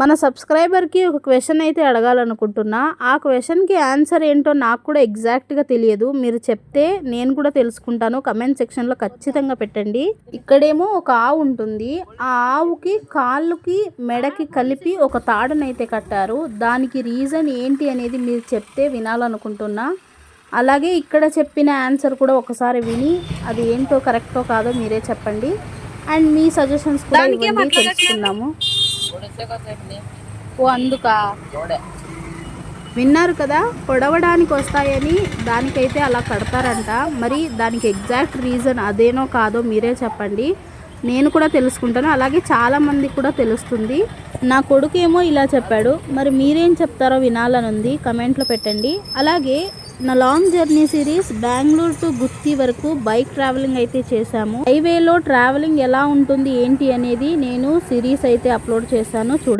మన సబ్స్క్రైబర్కి ఒక క్వశ్చన్ అయితే అడగాలనుకుంటున్నా. ఆ క్వశ్చన్కి ఆన్సర్ ఏంటో నాకు కూడా ఎగ్జాక్ట్గా తెలియదు. మీరు చెప్తే నేను కూడా తెలుసుకుంటాను. కమెంట్ సెక్షన్లో ఖచ్చితంగా పెట్టండి. ఇక్కడేమో ఒక ఆవు ఉంటుంది. ఆ ఆవుకి కాళ్ళకి మెడకి కలిపి ఒక తాడునైతే కట్టారు. దానికి రీజన్ ఏంటి అనేది మీరు చెప్తే వినాలనుకుంటున్నా. అలాగే ఇక్కడ చెప్పిన ఆన్సర్ కూడా ఒకసారి విని అది ఏంటో కరెక్టో కాదో మీరే చెప్పండి. అండ్ మీ సజెషన్స్ కూడా ఇవ్వండి. తెలుసుకుందాము ఓ అందుకా. విన్నారు కదా పొడవడానికి వస్తాయని దానికైతే అలా కడతారంట. మరి దానికి ఎగ్జాక్ట్ రీజన్ అదేనో కాదో మీరే చెప్పండి. నేను కూడా తెలుసుకుంటాను. అలాగే చాలామంది కూడా తెలుస్తుంది. నా కొడుకు ఏమో ఇలా చెప్పాడు. మరి మీరేం చెప్తారో వినాలని ఉంది కమెంట్లో పెట్టండి. అలాగే నా long journey series Bengaluru to Gutti వరకు బైక్ ట్రావెలింగ్ అయితే చేశాము. హైవేలో ట్రావెలింగ్ ఎలా ఉంటుంది ఏంటి అనేది నేను సిరీస్ అయితే అప్లోడ్ చేశాను. చూడండి.